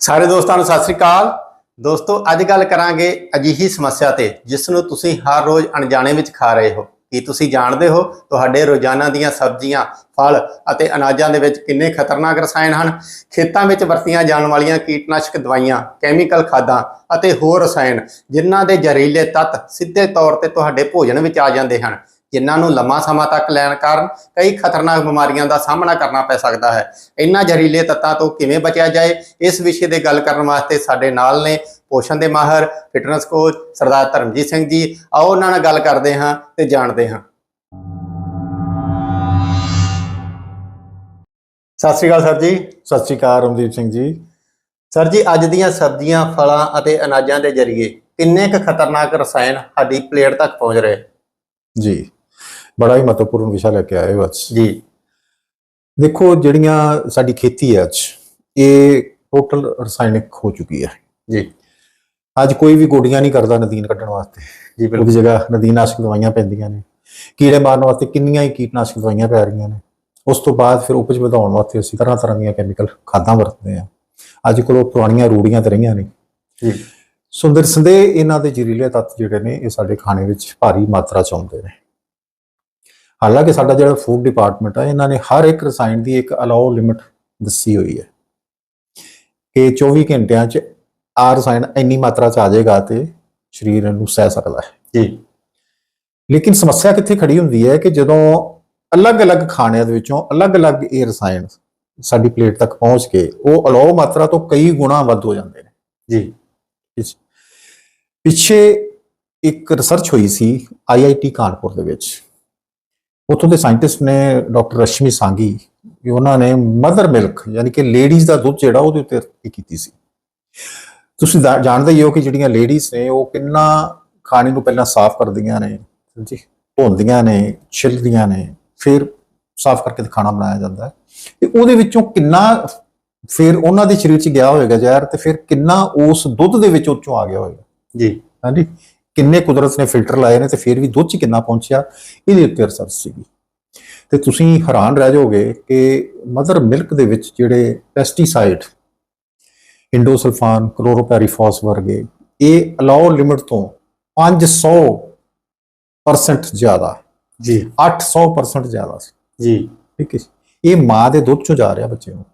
ਸਾਰੇ ਦੋਸਤਾਂ ਨੂੰ ਸਤਿ ਸ੍ਰੀ ਅਕਾਲ। ਦੋਸਤੋ, ਅੱਜ ਗੱਲ ਕਰਾਂਗੇ ਅਜਿਹੀ ਸਮੱਸਿਆ ਤੇ ਜਿਸ ਨੂੰ ਤੁਸੀਂ ਹਰ ਰੋਜ਼ ਅਣਜਾਣੇ ਵਿੱਚ ਖਾ ਰਹੇ ਹੋ। ਕੀ ਤੁਸੀਂ ਜਾਣਦੇ ਹੋ ਤੁਹਾਡੇ ਰੋਜ਼ਾਨਾ ਦੀਆਂ ਸਬਜ਼ੀਆਂ, ਫਲ ਅਤੇ ਅਨਾਜਾਂ ਦੇ ਵਿੱਚ ਕਿੰਨੇ ਖਤਰਨਾਕ ਰਸਾਇਣ ਹਨ? ਖੇਤਾਂ ਵਿੱਚ ਵਰਤੀਆਂ ਜਾਣ ਵਾਲੀਆਂ ਕੀਟਨਾਸ਼ਕ ਦਵਾਈਆਂ, ਕੈਮੀਕਲ ਖਾਦਾਂ ਅਤੇ ਹੋਰ ਰਸਾਇਣ, ਜਿਨ੍ਹਾਂ ਦੇ ਜ਼ਹਿਰੀਲੇ ਤੱਤ ਸਿੱਧੇ ਤੌਰ ਤੇ ਤੁਹਾਡੇ ਭੋਜਨ ਵਿੱਚ ਆ ਜਾਂਦੇ ਹਨ। ਜਿਨ੍ਹਾਂ ਨੂੰ ਲੰਮਾ ਸਮਾਂ ਤੱਕ ਲੈਣ ਕਾਰਨ ਕਈ ਖਤਰਨਾਕ ਬਿਮਾਰੀਆਂ ਦਾ ਸਾਹਮਣਾ ਕਰਨਾ ਪੈ ਸਕਦਾ ਹੈ। ਇਹਨਾਂ ਜ਼ਹਿਰੀਲੇ ਤੱਤਾਂ ਤੋਂ ਕਿਵੇਂ ਬਚਿਆ ਜਾਏ ਇਸ ਵਿਸ਼ੇ ਤੇ ਗੱਲ ਕਰਨ ਵਾਸਤੇ ਸਾਡੇ ਨਾਲ ਨੇ ਪੋਸ਼ਣ ਦੇ ਮਾਹਰ ਫਿਟਨੈਸ ਕੋਚ ਸਰਦਾਰ ਧਰਮਜੀਤ ਸਿੰਘ ਜੀ। ਆਓ ਉਹਨਾਂ ਨਾਲ ਗੱਲ ਕਰਦੇ ਹਾਂ ਤੇ ਜਾਣਦੇ ਹਾਂ। ਸਤਿ ਸ੍ਰੀ ਅਕਾਲ ਸਰ ਜੀ। ਸਤਿ ਸ਼੍ਰੀ ਅਕਾਲ ਰਮਦੀਪ ਸਿੰਘ ਜੀ। ਸਰ ਜੀ ਅੱਜ ਦੀਆਂ ਸਬਜ਼ੀਆਂ ਫਲਾਂ ਅਤੇ ਅਨਾਜਾਂ ਦੇ ਜ਼ਰੀਏ ਕਿੰਨੇ ਕੁ ਖਤਰਨਾਕ ਰਸਾਇਣ ਸਾਡੀ ਪਲੇਟ ਤੱਕ ਪਹੁੰਚ ਰਹੇ? ਜੀ। ਬੜਾ ਹੀ ਮਹੱਤਵਪੂਰਨ ਵਿਸ਼ਾ ਲੈ ਕੇ ਆਏ ਹੋ ਅੱਜ। ਜੀ। ਦੇਖੋ ਜਿਹੜੀਆਂ ਸਾਡੀ ਖੇਤੀ ਹੈ ਅੱਜ ਇਹ ਟੋਟਲ ਰਸਾਇਣਿਕ ਹੋ ਚੁੱਕੀ ਹੈ। ਜੀ। ਅੱਜ ਕੋਈ ਵੀ ਗੋਡੀਆਂ ਨਹੀਂ ਕਰਦਾ ਨਦੀਨ ਕੱਢਣ ਵਾਸਤੇ। ਜੀ ਉਹਦੀ ਜਗ੍ਹਾ ਨਦੀਨਾਸ਼ਕ ਦਵਾਈਆਂ ਪੈਂਦੀਆਂ ਨੇ। ਕੀੜੇ ਮਾਰਨ ਵਾਸਤੇ ਕਿੰਨੀਆਂ ਹੀ ਕੀਟਨਾਸ਼ਕ ਦਵਾਈਆਂ ਪੈ ਰਹੀਆਂ ਨੇ। ਉਸ ਤੋਂ ਬਾਅਦ ਫਿਰ ਉਪਜ ਵਧਾਉਣ ਵਾਸਤੇ ਅਸੀਂ ਤਰ੍ਹਾਂ ਤਰ੍ਹਾਂ ਦੀਆਂ ਕੈਮੀਕਲ ਖਾਦਾਂ ਵਰਤਦੇ ਹਾਂ। ਅੱਜ ਕੋਲ ਉਹ ਪੁਰਾਣੀਆਂ ਰੂੜੀਆਂ ਤੇ ਰਹੀਆਂ ਨੇ। ਜੀ। ਸੁੰਦਰ ਸੰਦੇ ਇਹਨਾਂ ਦੇ ਜ਼ਹਿਰੀਲੇ ਤੱਤ ਜਿਹੜੇ ਨੇ ਇਹ ਸਾਡੇ ਖਾਣੇ ਵਿੱਚ ਭਾਰੀ ਮਾਤਰਾ ਚ ਆਉਂਦੇ ਨੇ। ਹਾਲਾਂਕਿ ਸਾਡਾ ਜਿਹੜਾ ਫੂਡ ਡਿਪਾਰਟਮੈਂਟ ਹੈ ਇਹਨਾਂ ਨੇ ਹਰ ਇੱਕ ਰਸਾਇਣ ਦੀ ਇੱਕ ਅਲਾਉ ਲਿਮਿਟ ਦੱਸੀ ਹੋਈ ਹੈ ਕਿ 24 ਘੰਟਿਆਂ ਚ ਆ ਰਸਾਇਣ ਇੰਨੀ ਮਾਤਰਾ ਚ ਆ ਜਾਏਗਾ ਤੇ ਸਰੀਰ ਨੂੰ ਸਹਿ ਸਕਦਾ ਹੈ। ਜੀ। ਲੇਕਿਨ ਸਮੱਸਿਆ ਕਿੱਥੇ ਖੜੀ ਹੁੰਦੀ ਹੈ ਕਿ ਜਦੋਂ ਅਲੱਗ-ਅਲੱਗ ਖਾਣਿਆਂ ਦੇ ਵਿੱਚੋਂ ਅਲੱਗ-ਅਲੱਗ ਇਹ ਰਸਾਇਣ ਸਾਡੀ ਪਲੇਟ ਤੱਕ ਪਹੁੰਚ ਕੇ ਉਹ ਅਲਾਉ ਮਾਤਰਾ ਤੋਂ ਕਈ ਗੁਣਾ ਵੱਧ ਹੋ ਜਾਂਦੇ ਨੇ। ਜੀ। ਪਿੱਛੇ ਇੱਕ ਰਿਸਰਚ ਹੋਈ ਸੀ ਆਈਆਈਟੀ ਕਾਨਪੁਰ ਦੇ ਵਿੱਚ। ਉੱਥੋਂ ਦੇ ਸਾਇੰਟਿਸਟ ਨੇ ਡਾਕਟਰ ਰਸ਼ਮੀ ਸਾਂਗੀ ਕਿ ਉਹਨਾਂ ਨੇ ਮਦਰ ਮਿਲਕ ਯਾਨੀ ਕਿ ਲੇਡੀਜ਼ ਦਾ ਦੁੱਧ ਜਿਹੜਾ ਉਹਦੇ ਉੱਤੇ ਇਹ ਕੀਤੀ ਸੀ। ਤੁਸੀਂ ਜਾਣਦੇ ਹੀ ਹੋ ਕਿ ਜਿਹੜੀਆਂ ਲੇਡੀਜ਼ ਨੇ ਉਹ ਕਿੰਨਾ ਖਾਣੇ ਨੂੰ ਪਹਿਲਾਂ ਸਾਫ਼ ਕਰਦੀਆਂ ਨੇ ਜੀ ਧੋਂਦੀਆਂ ਨੇ ਛਿੱਲਦੀਆਂ ਨੇ ਫਿਰ ਸਾਫ਼ ਕਰਕੇ ਖਾਣਾ ਬਣਾਇਆ ਜਾਂਦਾ ਹੈ। ਤੇ ਉਹਦੇ ਵਿੱਚੋਂ ਕਿੰਨਾ ਫਿਰ ਉਹਨਾਂ ਦੇ ਸਰੀਰ 'ਚ ਗਿਆ ਹੋਵੇਗਾ ਜ਼ਹਿਰ ਤੇ ਫਿਰ ਕਿੰਨਾ ਉਸ ਦੁੱਧ ਦੇ ਵਿੱਚ ਉੱਚੋਂ ਆ ਗਿਆ ਹੋਵੇਗਾ ਜੀ। ਹਾਂਜੀ। ਕਿੰਨੇ ਕੁਦਰਤ ਨੇ ਫਿਲਟਰ ਲਾਏ ਨੇ ਤੇ ਫਿਰ ਵੀ ਦੁੱਧ 'ਚ ਕਿੰਨਾ ਪਹੁੰਚਿਆ ਇਹਦੇ ਉੱਤੇ ਰਿਸਰਚ ਸੀਗੀ। ਤੇ ਤੁਸੀਂ ਹੈਰਾਨ ਰਹਿ ਜਾਓਗੇ ਕਿ ਮਦਰ ਮਿਲਕ ਦੇ ਵਿੱਚ ਜਿਹੜੇ ਪੈਸਟੀਸਾਈਡ ਇੰਡੋਸਲਫਾਨ ਕਲੋਰੋਪੈਰੀਫਾਸ ਵਰਗੇ ਇਹ ਅਲਾਉ ਲਿਮਿਟ ਤੋਂ 500% ਜ਼ਿਆਦਾ ਜੀ। 800% ਜ਼ਿਆਦਾ ਸੀ। ਜੀ। ਠੀਕ ਹੈ। ਇਹ ਮਾਂ ਦੇ ਦੁੱਧ ਚੋਂ ਜਾ ਰਿਹਾ ਬੱਚੇ ਨੂੰ।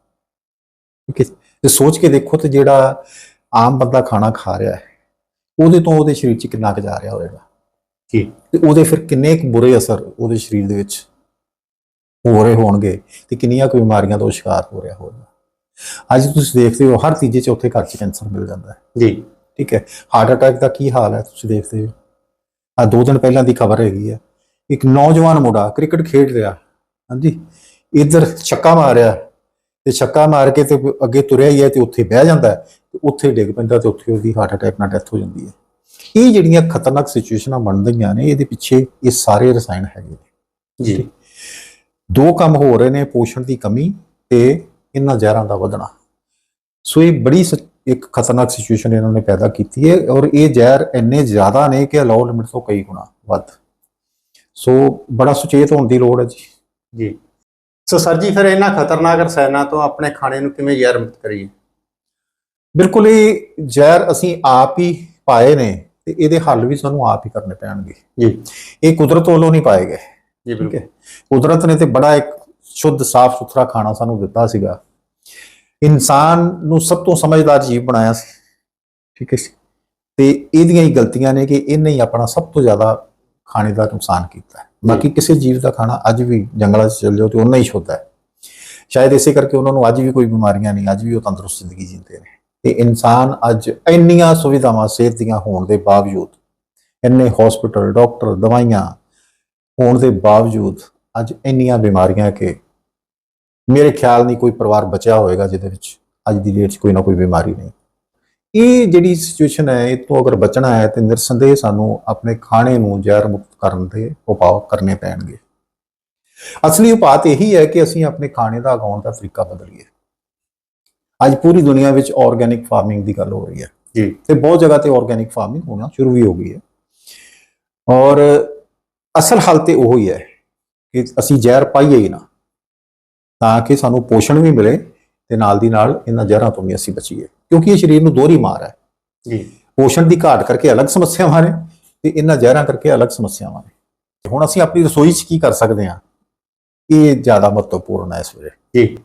ਠੀਕ ਹੈ ਜੀ। ਤੇ ਸੋਚ ਕੇ ਦੇਖੋ ਤੇ ਜਿਹੜਾ ਆਮ ਬੰਦਾ ਖਾਣਾ ਖਾ ਰਿਹਾ ਹੈ ਉਹਦੇ ਤੋਂ ਉਹਦੇ ਸਰੀਰ 'ਚ ਕਿੰਨਾ ਕੁ ਜਾ ਰਿਹਾ ਹੋਵੇਗਾ ਜੀ। ਤੇ ਉਹਦੇ ਫਿਰ ਕਿੰਨੇ ਕੁ ਬੁਰੇ ਅਸਰ ਉਹਦੇ ਸਰੀਰ ਦੇ ਵਿੱਚ ਹੋ ਰਹੇ ਹੋਣਗੇ ਤੇ ਕਿੰਨੀਆਂ ਕੁ ਬਿਮਾਰੀਆਂ ਦਾ ਉਹ ਸ਼ਿਕਾਰ ਹੋ ਰਿਹਾ ਹੋਵੇਗਾ ਅੱਜ ਤੁਸੀਂ ਦੇਖਦੇ ਹੋ ਹਰ ਤੀਜੇ ਚੌਥੇ ਘਰ 'ਚ ਕੈਂਸਰ ਮਿਲ ਜਾਂਦਾ ਹੈ। ਜੀ। ਠੀਕ ਹੈ। ਹਾਰਟ ਅਟੈਕ ਦਾ ਕੀ ਹਾਲ ਹੈ ਤੁਸੀਂ ਦੇਖਦੇ ਹੋ? ਆ ਦੋ ਦਿਨ ਪਹਿਲਾਂ ਦੀ ਖਬਰ ਹੈਗੀ ਹੈ। ਇੱਕ ਨੌਜਵਾਨ ਮੁੰਡਾ ਕ੍ਰਿਕਟ ਖੇਡ ਰਿਹਾ। ਹਾਂਜੀ। ਇੱਧਰ ਛੱਕਾ ਮਾਰਿਆ। ਤੇ ਛੱਕਾ ਮਾਰ ਕੇ ਤੇ ਅੱਗੇ ਤੁਰਿਆ ਹੀ ਹੈ ਤੇ ਉੱਥੇ ਬਹਿ ਜਾਂਦਾ ਹੈ। ਤੇ ਉੱਥੇ ਡਿੱਗ ਪੈਂਦਾ ਤੇ ਉੱਥੇ ਉਹਦੀ ਹਾਰਟ ਅਟੈਕ ਨਾਲ ਡੈਥ ਹੋ ਜਾਂਦੀ ਹੈ। ਇਹ ਜਿਹੜੀਆਂ ਖਤਰਨਾਕ ਸਿਚੁਏਸ਼ਨਾਂ ਬਣਦੀਆਂ ਨੇ ਇਹਦੇ ਪਿੱਛੇ ਇਹ ਸਾਰੇ ਰਸਾਇਣ ਹੈਗੇ ਨੇ। ਜੀ। ਦੋ ਕੰਮ ਹੋ ਰਹੇ ਨੇ ਪੋਸ਼ਣ ਦੀ ਕਮੀ ਤੇ ਇਹਨਾਂ ਜ਼ਹਿਰਾਂ ਦਾ ਵਧਣਾ। ਸੋ ਇਹ ਬੜੀ ਇੱਕ ਖਤਰਨਾਕ ਸਿਚੁਏਸ਼ਨ ਇਹਨਾਂ ਨੇ ਪੈਦਾ ਕੀਤੀ ਹੈ ਔਰ ਇਹ ਜ਼ਹਿਰ ਇੰਨੇ ਜ਼ਿਆਦਾ ਨੇ ਕਿ ਅਲਾਉ ਲਿਮਿਟ ਤੋਂ ਕਈ ਗੁਣਾ ਵੱਧ। ਸੋ ਬੜਾ ਸੁਚੇਤ ਹੋਣ ਦੀ ਲੋੜ ਹੈ ਜੀ। ਜੀ। ਸੋ ਸਰ ਜੀ ਫਿਰ ਇਹਨਾਂ ਖਤਰਨਾਕ ਰਸਾਇਣਾਂ ਤੋਂ ਆਪਣੇ ਖਾਣੇ ਨੂੰ ਕਿਵੇਂ ਜ਼ਹਿਰ ਮੁਕਤ ਕਰੀਏ? ਬਿਲਕੁਲ ਇਹ ਜ਼ਹਿਰ ਅਸੀਂ ਆਪ ਹੀ ਪਾਏ ਨੇ ਤੇ ਇਹਦੇ ਹੱਲ ਵੀ ਸਾਨੂੰ ਆਪ ਹੀ ਕਰਨੇ ਪੈਣਗੇ। ਜੀ। ਇਹ ਕੁਦਰਤ ਵੱਲੋਂ ਨਹੀਂ ਪਾਏ ਗਏ। ਜੀ ਹੈ। ਕੁਦਰਤ ਨੇ ਤੇ ਬੜਾ ਇੱਕ ਸ਼ੁੱਧ ਸਾਫ਼ ਸੁਥਰਾ ਖਾਣਾ ਸਾਨੂੰ ਦਿੱਤਾ ਸੀਗਾ। ਇਨਸਾਨ ਨੂੰ ਸਭ ਤੋਂ ਸਮਝਦਾਰ ਜੀਵ ਬਣਾਇਆ ਸੀ। ਠੀਕ ਹੈ ਜੀ। ਤੇ ਇਹਦੀਆਂ ਹੀ ਗਲਤੀਆਂ ਨੇ ਕਿ ਇਹਨੇ ਹੀ ਆਪਣਾ ਸਭ ਤੋਂ ਜ਼ਿਆਦਾ ਖਾਣੇ ਦਾ ਨੁਕਸਾਨ ਕੀਤਾ ਬਾਕੀ ਕਿਸੇ ਜੀਵ ਦਾ ਖਾਣਾ ਅੱਜ ਵੀ ਜੰਗਲਾਂ 'ਚ ਚਲ ਜਾਓ ਤੇ ਉਹਨਾਂ ਹੀ ਸ਼ੁੱਧ ਹੈ। ਸ਼ਾਇਦ ਇਸੇ ਕਰਕੇ ਉਹਨਾਂ ਨੂੰ ਅੱਜ ਵੀ ਕੋਈ ਬਿਮਾਰੀਆਂ ਨਹੀਂ ਅੱਜ ਵੀ ਉਹ ਤੰਦਰੁਸਤ ਜ਼ਿੰਦਗੀ ਜੀਂਦੇ ਨੇ। ਤੇ ਇਨਸਾਨ ਅੱਜ ਇੰਨੀਆਂ ਸੁਵਿਧਾਵਾਂ ਸਿਹਤ ਦੀਆਂ ਹੋਣ ਦੇ ਬਾਵਜੂਦ, ਇੰਨੇ ਹਸਪੀਟਲ ਡਾਕਟਰ ਦਵਾਈਆਂ ਹੋਣ ਦੇ ਬਾਵਜੂਦ ਅੱਜ ਇੰਨੀਆਂ ਬਿਮਾਰੀਆਂ ਕਿ ਮੇਰੇ ਖਿਆਲ ਨਹੀਂ ਕੋਈ ਪਰਿਵਾਰ ਬਚਿਆ ਹੋਵੇਗਾ ਜਿਹਦੇ ਵਿੱਚ ਅੱਜ ਦੀ ਡੇਟ 'ਚ ਕੋਈ ਨਾ ਕੋਈ ਬਿਮਾਰੀ ਨਹੀਂ। ਇਹ ਜਿਹੜੀ ਸਿਚੁਏਸ਼ਨ ਹੈ, ਇਹ ਤੋਂ ਅਗਰ ਬਚਣਾ ਹੈ ਤੇ ਨਿਰਸੰਦੇਹ ਸਾਨੂੰ ਆਪਣੇ ਖਾਣੇ ਨੂੰ ਜ਼ਹਿਰ ਮੁਕਤ ਕਰਨ ਦੇ ਉਪਾਅ ਕਰਨੇ ਪੈਣਗੇ। ਅਸਲੀ ਉਪਾਅ ਤੇ ਇਹੀ ਹੈ ਕਿ ਅਸੀਂ ਆਪਣੇ ਖਾਣੇ ਦਾ ਉਗਾਉਣ ਦਾ ਤਰੀਕਾ ਬਦਲੀਏ। ਅੱਜ ਪੂਰੀ ਦੁਨੀਆ ਵਿੱਚ ਆਰਗੇਨਿਕ ਫਾਰਮਿੰਗ ਦੀ ਗੱਲ ਹੋ ਰਹੀ ਹੈ। ਜੀ। ਤੇ ਬਹੁਤ ਜਗ੍ਹਾ ਤੇ ਆਰਗੇਨਿਕ ਫਾਰਮਿੰਗ ਹੋਣਾ ਸ਼ੁਰੂ ਵੀ ਹੋ ਗਈ ਹੈ। ਔਰ ਅਸਲ ਹੱਲ ਤੇ ਉਹ ਹੀ ਹੈ ਕਿ ਅਸੀਂ ਜ਼ਹਿਰ ਪਾਈਏ ਹੀ ਨਾ ਤਾਂ ਕਿ ਸਾਨੂੰ ਪੋਸ਼ਣ ਵੀ ਮਿਲੇ ਤੇ ਨਾਲ ਦੀ ਨਾਲ ਇਹਨਾਂ ਜ਼ਹਿਰਾਂ ਤੋਂ ਵੀ ਅਸੀਂ ਬਚੀਏ। ਕਿਉਂਕਿ ਇਹ ਸਰੀਰ ਨੂੰ ਦੋਹਰੀ ਮਾਰ ਹੈ। ਜੀ। ਪੋਸ਼ਣ ਦੀ ਘਾਟ ਕਰਕੇ ਅਲੱਗ ਸਮੱਸਿਆਵਾਂ ਨੇ ਤੇ ਇਹਨਾਂ ਜ਼ਹਿਰਾਂ ਕਰਕੇ ਅਲੱਗ ਸਮੱਸਿਆਵਾਂ ਨੇ। ਹੁਣ ਅਸੀਂ ਆਪਣੀ ਰਸੋਈ 'ਚ ਕੀ ਕਰ ਸਕਦੇ ਹਾਂ? ਇਹ ਜ਼ਿਆਦਾ ਮਹੱਤਵਪੂਰਨ ਹੈ ਇਸ ਵੇਲੇ। ਜੀ।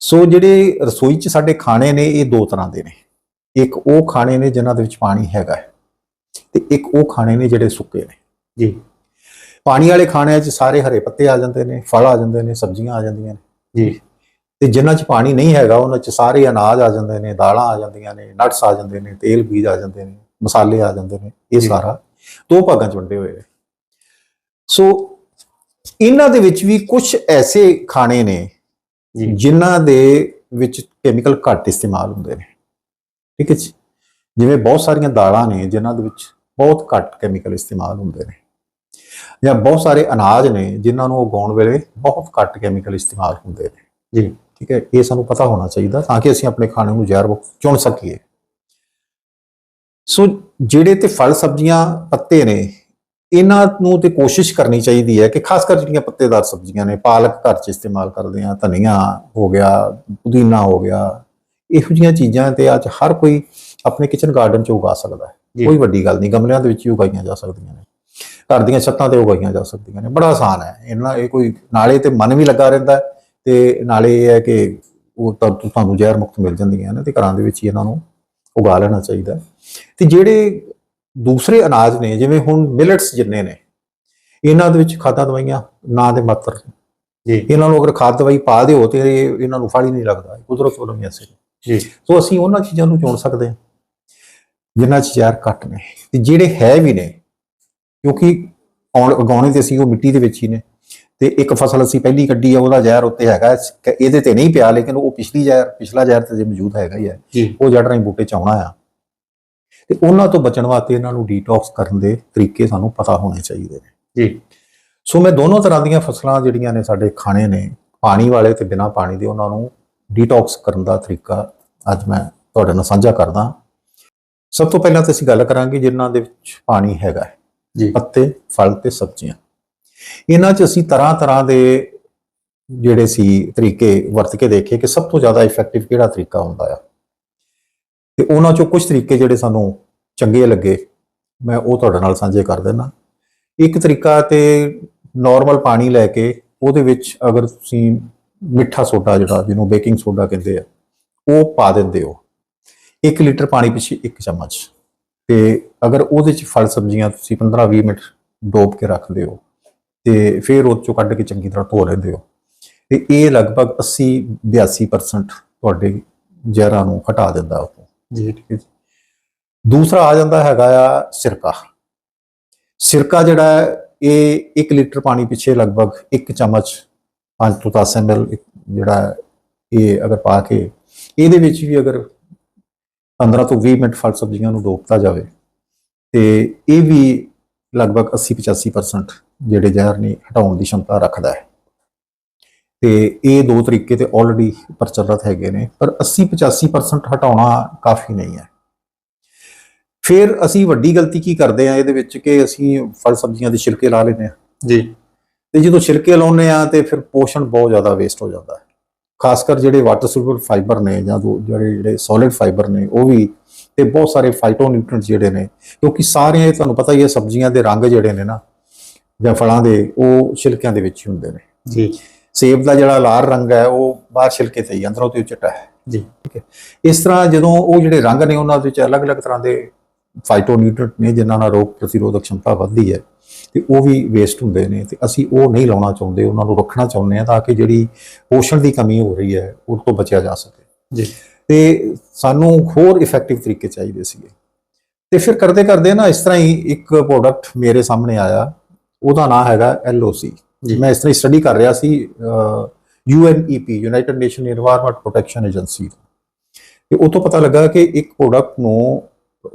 ਸੋ ਜਿਹੜੇ ਰਸੋਈ 'ਚ ਸਾਡੇ ਖਾਣੇ ਨੇ ਇਹ ਦੋ ਤਰ੍ਹਾਂ ਦੇ ਨੇ। ਇੱਕ ਉਹ ਖਾਣੇ ਨੇ ਜਿਨ੍ਹਾਂ ਦੇ ਵਿੱਚ ਪਾਣੀ ਹੈਗਾ ਹੈ ਤੇ ਇੱਕ ਉਹ ਖਾਣੇ ਨੇ ਜਿਹੜੇ ਸੁੱਕੇ ਨੇ। ਜੀ। ਪਾਣੀ ਵਾਲੇ ਖਾਣਿਆਂ 'ਚ ਸਾਰੇ ਹਰੇ ਪੱਤੇ ਆ ਜਾਂਦੇ ਨੇ ਫਲ ਆ ਜਾਂਦੇ ਨੇ ਸਬਜ਼ੀਆਂ ਆ ਜਾਂਦੀਆਂ ਨੇ। ਜੀ। ਤੇ ਜਿਨ੍ਹਾਂ 'ਚ ਪਾਣੀ ਨਹੀਂ ਹੈਗਾ ਉਹਨਾਂ 'ਚ ਸਾਰੇ ਅਨਾਜ ਆ ਜਾਂਦੇ ਨੇ ਦਾਲਾਂ ਆ ਜਾਂਦੀਆਂ ਨੇ ਨਟਸ ਆ ਜਾਂਦੇ ਨੇ ਤੇਲ ਬੀਜ ਆ ਜਾਂਦੇ ਨੇ ਮਸਾਲੇ ਆ ਜਾਂਦੇ ਨੇ ਇਹ। ਸਾਰਾ ਦੋ ਭਾਗਾਂ 'ਚ ਵੰਡੇ ਹੋਏ ਨੇ। ਸੋ ਇਹਨਾਂ ਦੇ ਵਿੱਚ ਵੀ ਕੁਝ ਐਸੇ ਖਾਣੇ ਨੇ ਜਿਨ੍ਹਾਂ ਦੇ ਵਿੱਚ ਕੈਮੀਕਲ ਘੱਟ ਇਸਤੇਮਾਲ ਹੁੰਦੇ ਨੇ। ਠੀਕ ਹੈ ਜੀ? ਜਿਵੇਂ ਬਹੁਤ ਸਾਰੀਆਂ ਦਾਲਾਂ ਨੇ ਜਿਨ੍ਹਾਂ ਦੇ ਵਿੱਚ ਬਹੁਤ ਘੱਟ ਕੈਮੀਕਲ ਇਸਤੇਮਾਲ ਹੁੰਦੇ ਨੇ। ਜਾਂ ਬਹੁਤ ਸਾਰੇ ਅਨਾਜ ਨੇ ਜਿਨ੍ਹਾਂ ਨੂੰ ਉਗਾਉਣ ਵੇਲੇ ਬਹੁਤ ਘੱਟ ਕੈਮੀਕਲ ਇਸਤੇਮਾਲ ਹੁੰਦੇ ਨੇ। ਜੀ। ਠੀਕ ਹੈ? ਇਹ ਸਾਨੂੰ ਪਤਾ ਹੋਣਾ ਚਾਹੀਦਾ ਤਾਂ ਕਿ ਅਸੀਂ ਆਪਣੇ ਖਾਣੇ ਨੂੰ ਜ਼ਹਿਰ ਮੁਕਤ ਚੁਣ ਸਕੀਏ। ਸੋ ਜਿਹੜੇ ਤੇ ਫਲ ਸਬਜ਼ੀਆਂ ਪੱਤੇ ਨੇ ਇਹਨਾਂ ਨੂੰ ਤੇ ਕੋਸ਼ਿਸ਼ ਕਰਨੀ ਚਾਹੀਦੀ ਹੈ ਕਿ ਖਾਸ ਕਰ ਜਿਹੜੀਆਂ ਪੱਤੇਦਾਰ ਸਬਜ਼ੀਆਂ ਨੇ ਪਾਲਕ ਘਰ 'ਚ ਇਸਤੇਮਾਲ ਕਰਦੇ ਆ ਧਨੀਆ ਹੋ ਗਿਆ ਪੁਦੀਨਾ ਹੋ ਗਿਆ ਇਹੋ ਜਿਹੀਆਂ ਚੀਜ਼ਾਂ ਤੇ ਅੱਜ ਹਰ ਕੋਈ ਆਪਣੇ ਕਿਚਨ ਗਾਰਡਨ 'ਚ ਉਗਾ ਸਕਦਾ ਹੈ। ਕੋਈ ਵੱਡੀ ਗੱਲ ਨਹੀਂ ਗਮਲਿਆਂ ਦੇ ਵਿੱਚ ਹੀ ਉਗਾਈਆਂ ਜਾ ਸਕਦੀਆਂ ਨੇ ਘਰ ਦੀਆਂ ਛੱਤਾਂ ਤੇ ਉਗਾਈਆਂ ਜਾ ਸਕਦੀਆਂ ਨੇ ਬੜਾ ਆਸਾਨ ਹੈ ਇਹਨਾਂ ਇਹ ਕੋਈ ਨਾਲੇ ਤੇ ਮਨ ਵੀ ਲੱਗਾ ਰਹਿੰਦਾ ਤੇ ਨਾਲੇ ਇਹ ਹੈ ਕਿ ਉਹ ਤਾਂ ਤੁਹਾਨੂੰ ਜ਼ਹਿਰ ਮੁਕਤ ਮਿਲ ਜਾਂਦੀਆਂ ਨੇ ਤੇ ਘਰਾਂ ਦੇ ਵਿੱਚ ਹੀ ਇਹਨਾਂ ਨੂੰ ਉਗਾ ਲੈਣਾ ਚਾਹੀਦਾ। ਤੇ ਜਿਹੜੇ ਦੂਸਰੇ ਅਨਾਜ ਨੇ ਜਿਵੇਂ ਹੁਣ ਮਿਲਟਸ ਜਿੰਨੇ ਨੇ ਇਹਨਾਂ ਦੇ ਵਿੱਚ ਖਾਦਾਂ ਦਵਾਈਆਂ ਨਾ ਦੇ ਮਾਤਰ। ਜੀ। ਇਹਨਾਂ ਨੂੰ ਅਗਰ ਖਾਦ ਦਵਾਈ ਪਾ ਦਿਓ ਤੇ ਇਹ- ਇਹਨਾਂ ਨੂੰ ਫਲ ਹੀ ਨਹੀਂ ਲੱਗਦਾ ਕੁਦਰਤ ਵੱਲੋਂ ਹੀ ਐਸੇ। ਜੀ। ਸੋ ਅਸੀਂ ਉਹਨਾਂ ਚੀਜ਼ਾਂ ਨੂੰ ਚੁਣ ਸਕਦੇ ਹਾਂ ਜਿਨ੍ਹਾਂ 'ਚ ਜ਼ਹਿਰ ਘੱਟ ਨੇ। ਤੇ ਜਿਹੜੇ ਹੈ ਵੀ ਨੇ ਕਿਉਂਕਿ ਆਉਣ ਉਗਾਉਣੇ ਤੇ ਅਸੀਂ ਉਹ ਮਿੱਟੀ ਦੇ ਵਿੱਚ ਹੀ ਨੇ। ਤੇ ਇੱਕ ਫਸਲ ਅਸੀਂ ਪਹਿਲੀ ਕੱਢੀ ਆ ਉਹਦਾ ਜ਼ਹਿਰ ਉੱਤੇ ਹੈਗਾ ਇਹਦੇ ਤੇ ਨਹੀਂ ਪਿਆ ਲੇਕਿਨ ਉਹ ਪਿਛਲੀ ਜ਼ਹਿਰ ਪਿਛਲਾ ਜ਼ਹਿਰ ਤੇ ਜੇ ਮੌਜੂਦ ਹੈਗਾ ਹੀ ਹੈ ਉਹ ਜੜ ਰਾਹੀਂ ਬੂਟੇ ਚ ਆਉਣਾ ਆ। ਤੇ ਉਹਨਾਂ ਤੋਂ ਬਚਣ ਵਾਸਤੇ ਇਹਨਾਂ ਨੂੰ ਡੀਟੌਕਸ ਕਰਨ ਦੇ ਤਰੀਕੇ ਸਾਨੂੰ ਪਤਾ ਹੋਣੇ ਚਾਹੀਦੇ ਨੇ। ਜੀ। ਸੋ ਮੈਂ ਦੋਨੋਂ ਤਰ੍ਹਾਂ ਦੀਆਂ ਫਸਲਾਂ ਜਿਹੜੀਆਂ ਨੇ ਸਾਡੇ ਖਾਣੇ ਨੇ ਪਾਣੀ ਵਾਲੇ ਤੇ ਬਿਨਾਂ ਪਾਣੀ ਦੇ ਉਹਨਾਂ ਨੂੰ ਡੀਟੌਕਸ ਕਰਨ ਦਾ ਤਰੀਕਾ ਅੱਜ ਮੈਂ ਤੁਹਾਡੇ ਨਾਲ ਸਾਂਝਾ ਕਰਦਾ। ਸਭ ਤੋਂ ਪਹਿਲਾਂ ਤਾਂ ਅਸੀਂ ਗੱਲ ਕਰਾਂਗੇ ਜਿਨ੍ਹਾਂ ਦੇ ਵਿੱਚ ਪਾਣੀ ਹੈਗਾ ਹੈ। ਜੀ। ਪੱਤੇ ਫਲ ਤੇ ਸਬਜ਼ੀਆਂ। ਇਹਨਾਂ 'ਚ ਅਸੀਂ ਤਰ੍ਹਾਂ ਤਰ੍ਹਾਂ ਦੇ ਜਿਹੜੇ ਸੀ ਤਰੀਕੇ ਵਰਤ ਕੇ ਦੇਖੇ ਕਿ ਸਭ ਤੋਂ ਜ਼ਿਆਦਾ ਇਫੈਕਟਿਵ ਕਿਹੜਾ ਤਰੀਕਾ ਹੁੰਦਾ ਆ? ਤੇ ਉਹਨਾਂ 'ਚੋਂ ਕੁਝ ਤਰੀਕੇ ਜਿਹੜੇ ਸਾਨੂੰ ਚੰਗੇ ਲੱਗੇ, ਮੈਂ ਉਹ ਤੁਹਾਡੇ ਨਾਲ ਸਾਂਝੇ ਕਰ ਦਿੰਦਾ। ਇੱਕ ਤਰੀਕਾ ਤੇ ਨਾਰਮਲ ਪਾਣੀ ਲੈ ਕੇ ਉਹਦੇ ਵਿੱਚ ਅਗਰ ਤੁਸੀਂ ਮਿੱਠਾ ਸੋਡਾ ਜਿਹੜਾ, ਜਿਹਨੂੰ ਬੇਕਿੰਗ ਸੋਡਾ ਕਹਿੰਦੇ ਆ, ਉਹ ਪਾ ਦਿੰਦੇ ਹੋ। 1 ਲੀਟਰ ਪਾਣੀ ਪਿੱਛੇ 1 ਚਮਚ। ਤੇ ਅਗਰ ਉਹਦੇ ਚ ਫਲ ਸਬਜ਼ੀਆਂ ਤੁਸੀਂ 15-20 ਮਿੰਟ ਡੋਬ ਕੇ ਰੱਖਦੇ ਹੋ, ਤੇ ਫਿਰ ਉਹ ਚੋਂ ਕੱਢ ਕੇ ਚੰਗੀ ਤਰ੍ਹਾਂ ਧੋ ਲੈਂਦੇ ਹੋ। ਤੇ ਇਹ ਲਗਭਗ 80-82% ਤੁਹਾਡੇ ਜ਼ਹਿਰਾਂ ਨੂੰ ਹਟਾ ਦਿੰਦਾ ਉਹ। ਜੀ, ਠੀਕ ਹੈ ਜੀ। ਦੂਸਰਾ ਆ ਜਾਂਦਾ ਹੈਗਾ ਆ ਸਿਰਕਾ ਸਿਰਕਾ ਜਿਹੜਾ ਇਹ 1 ਲੀਟਰ ਪਾਣੀ ਪਿੱਛੇ ਲਗਭਗ 1 ਚਮਚ 5 ਤੋਂ 10 ml ਇੱਕ ਜਿਹੜਾ ਇਹ ਅਗਰ ਪਾ ਕੇ ਇਹਦੇ ਵਿੱਚ ਵੀ ਅਗਰ 15 ਤੋਂ 20 ਮਿੰਟ ਫਲ ਸਬਜ਼ੀਆਂ ਨੂੰ ਡੋਬਤਾ ਜਾਵੇ ਤੇ ਇਹ ਵੀ ਲਗਭਗ 80-85% ਜਿਹੜੇ ਜ਼ਹਿਰ ਨੇ ਹਟਾਉਣ ਦੀ ਸ਼ਮਤਾ ਰੱਖਦਾ ਹੈ ਤੇ ਇਹ ਦੋ ਤਰੀਕੇ ਤੇ ਆਲਰੇਡੀ ਪ੍ਰਚਲਿਤ ਹੈਗੇ ਨੇ ਪਰ 80-85% ਹਟਾਉਣਾ ਕਾਫੀ ਨਹੀਂ ਹੈ। ਫਿਰ ਅਸੀਂ ਵੱਡੀ ਗਲਤੀ ਕੀ ਕਰਦੇ ਆ ਇਹਦੇ ਵਿੱਚ ਕਿ ਅਸੀਂ ਫਲ ਸਬਜ਼ੀਆਂ ਦੇ ਛਿਲਕੇ ਲਾ ਲੈਂਦੇ ਆ ਜੀ। ਤੇ ਜਦੋਂ ਛਿਲਕੇ ਲਾਉਂਦੇ ਆ ਤੇ ਫਿਰ ਪੋਸ਼ਣ ਬਹੁਤ ਜ਼ਿਆਦਾ ਵੇਸਟ ਹੋ ਜਾਂਦਾ ਹੈ। ਖਾਸ ਕਰ ਜਿਹੜੇ ਵਾਟਰ ਸੋਲੂਬਲ ਫਾਈਬਰ ਨੇ ਜਾਂ ਜਿਹੜੇ ਜਿਹੜੇ ਸੋਲਿਡ ਫਾਈਬਰ ਨੇ ਉਹ ਵੀ ਤੇ ਬਹੁਤ ਸਾਰੇ ਫਾਈਟੋ ਨਿਊਟ੍ਰੀਐਂਟਸ ਜਿਹੜੇ ਨੇ ਕਿਉਂਕਿ ਸਾਰੇ ਤੁਹਾਨੂੰ ਪਤਾ ਹੀ ਹੈ ਸਬਜ਼ੀਆਂ ਦੇ ਰੰਗ ਜਿਹੜੇ ਨੇ ਨਾ ਜਾਂ ਫਲਾਂ ਦੇ ਉਹ ਛਿਲਕਿਆਂ ਦੇ ਵਿੱਚ ਹੀ ਹੁੰਦੇ ਨੇ। ਜੀ। ਸੇਬ ਦਾ ਜਿਹੜਾ ਲਾਲ ਰੰਗ ਹੈ ਉਹ ਬਾਹਰ ਛਿਲਕੇ ਤੇ ਹੀ ਅੰਦਰੋਂ ਤੇ ਚਿੱਟਾ ਹੈ। ਜੀ। ਇਸ ਤਰ੍ਹਾਂ ਜਦੋਂ ਉਹ ਜਿਹੜੇ ਰੰਗ ਨੇ ਉਹਨਾਂ ਵਿੱਚ ਅਲੱਗ-ਅਲੱਗ ਤਰ੍ਹਾਂ ਦੇ ਫਾਈਟੋ ਨਿਊਟ੍ਰੀਐਂਟ ਨੇ ਜਿਨ੍ਹਾਂ ਨਾਲ ਰੋਗ ਪ੍ਰਤੀਰੋਧਕ ਸ਼ਮਤਾ ਵੱਧਦੀ ਹੈ ਤੇ ਉਹ ਵੀ ਵੇਸਟ ਹੁੰਦੇ ਨੇ ਤੇ ਅਸੀਂ ਉਹ ਨਹੀਂ ਲਾਉਣਾ ਚਾਹੁੰਦੇ ਉਹਨਾਂ ਨੂੰ ਰੱਖਣਾ ਚਾਹੁੰਦੇ ਆ ਤਾਂ ਕਿ ਜਿਹੜੀ ਪੋਸ਼ਣ ਦੀ ਕਮੀ ਹੋ ਰਹੀ ਹੈ ਉਹ ਤੋਂ ਬਚਿਆ ਜਾ ਸਕੇ। ਜੀ। ਤੇ ਸਾਨੂੰ ਹੋਰ ਇਫੈਕਟਿਵ ਤਰੀਕੇ ਚਾਹੀਦੇ ਸੀਗੇ। ਤੇ ਫਿਰ ਕਰਦੇ ਕਰਦੇ ਨਾ ਇਸ ਤਰ੍ਹਾਂ ਹੀ ਇੱਕ ਪ੍ਰੋਡਕਟ ਮੇਰੇ ਸਾਹਮਣੇ ਆਇਆ ਉਹਦਾ ਨਾਮ ਹੈਗਾ ਜੀ। ਜੀ। ਮੈਂ ਇਸ ਤਰ੍ਹਾਂ ਸਟੱਡੀ ਕਰ ਰਿਹਾ ਸੀ UNEP United Nation Environment Protection Agency ਤੇ। ਤੋਂ ਪਤਾ ਲੱਗਾ ਕਿ ਇੱਕ ਪ੍ਰੋਡਕਟ ਨੂੰ